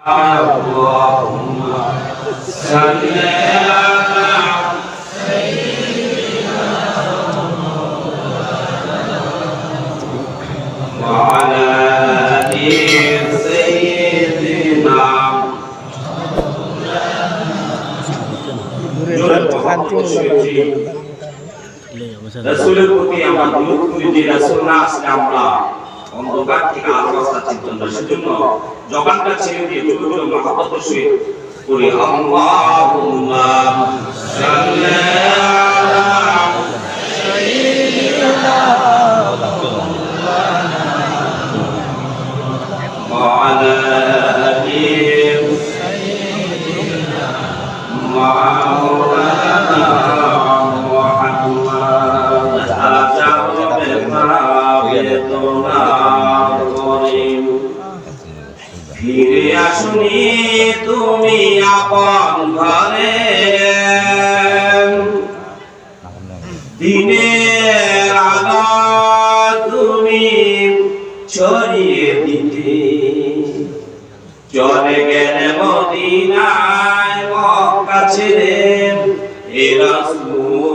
اللهم صل على وعلى آل سيدنا রসুলের প্রতি আমরা দূর করি যে রসুল না আসলে আমরা অন্ধকার থেকে আলো রাস্তা চিনতাম না সেজন্য জগানটা ছেড়ে দিয়ে ছোট ছোট মহাপত সহিত করি আল্লাহুম্মা সাল্লি আলা وعلى آل مولانا محمد ফিরে আসুনি তুমি আপন ঘরে। দিনের আলো তুমি ছড়িয়ে দিতে। চলে গেলে মদিনায় মক্কা ছেড়ে এ রাসূল